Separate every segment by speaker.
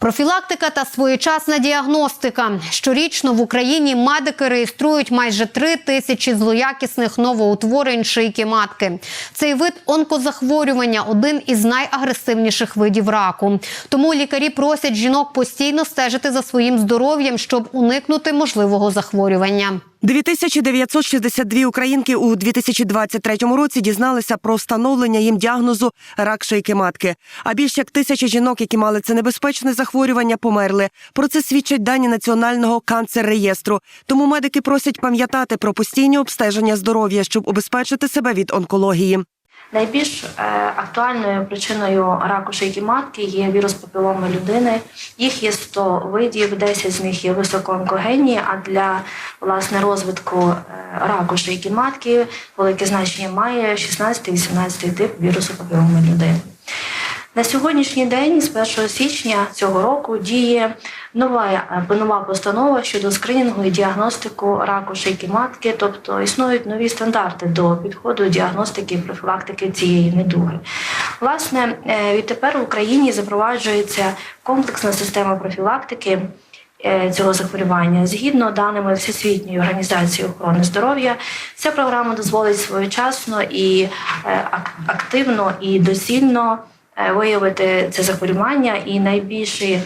Speaker 1: Профілактика та своєчасна діагностика. Щорічно в Україні медики реєструють майже три тисячі злоякісних новоутворень шийки матки. Цей вид онкозахворювання один із найагресивніших видів раку. Тому лікарі просять жінок постійно стежити за своїм здоров'ям, щоб уникнути можливого захворювання.
Speaker 2: 2962 українки у 2023 році дізналися про встановлення їм діагнозу рак шийки матки. А більш як тисячі жінок, які мали це небезпечне захворювання, померли. Про це свідчать дані національного канцер-реєстру. Тому медики просять пам'ятати про постійні обстеження здоров'я, щоб убезпечити себе від онкології.
Speaker 3: Найбільш е, актуальною причиною раку шийки матки є вірус папіломи людини. Їх є 100 видів, 10 з них є високоонкогенні, а для власне розвитку е, раку шийки матки велике значення має 16-18 тип вірусу папіломи людини. На сьогоднішній день, з 1 січня цього року, діє нова, нова постанова щодо скринінгу і діагностику раку шийки матки, тобто існують нові стандарти до підходу діагностики і профілактики цієї недуги. Власне, е, відтепер в Україні запроваджується комплексна система профілактики. е, Цього захворювання згідно даними Всесвітньої організації охорони здоров'я, ця програма дозволить своєчасно і е, активно і доцільно виявити це захворювання, і найбільший е,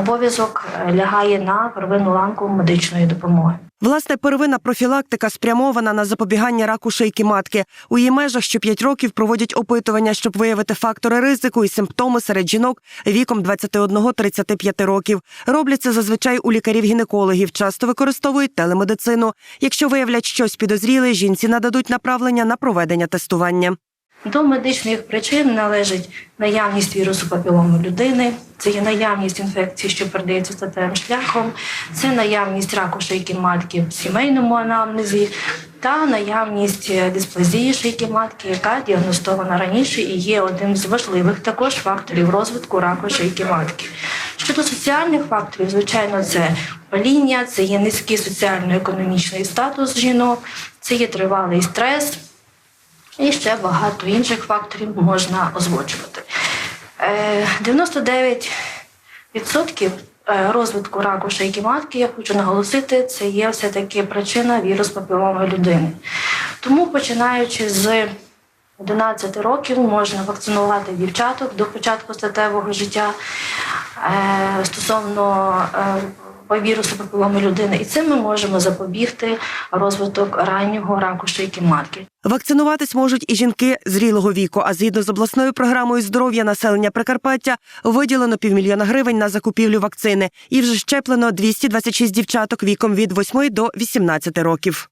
Speaker 3: обов'язок е, лягає на первинну ланку медичної допомоги.
Speaker 2: Власне, первинна профілактика спрямована на запобігання раку шийки матки. У її межах щоп'ять років проводять опитування, щоб виявити фактори ризику і симптоми серед жінок віком 21-35 років. Роблять це зазвичай у лікарів-гінекологів. Часто використовують телемедицину. Якщо виявлять щось підозріле, жінці нададуть направлення на проведення тестування.
Speaker 3: До медичних причин належить наявність вірусу папілому людини, це є наявність інфекції, що передається статевим шляхом, це наявність раку шийки матки в сімейному анамнезі та наявність е, дисплазії шийки матки, яка діагностована раніше і є одним з важливих також факторів розвитку раку шийки матки. Щодо соціальних факторів, звичайно, це паління, це є низький соціально-економічний статус жінок, це є тривалий стрес. І ще багато інших факторів можна озвучувати. Е, 99% е, розвитку раку шийки матки, я хочу наголосити, це є все-таки причина вірус папіломи людини. Тому, починаючи з 11 років, можна вакцинувати дівчаток до початку статевого життя е, стосовно е, вірусу папіломи людини. І цим ми можемо запобігти розвиток раннього раку шийки матки.
Speaker 2: Вакцинуватись можуть і жінки зрілого віку. А згідно з обласною програмою здоров'я населення Прикарпаття виділено півмільйона гривень на закупівлю вакцини. І вже щеплено 226 дівчаток віком від 8 до 18 років.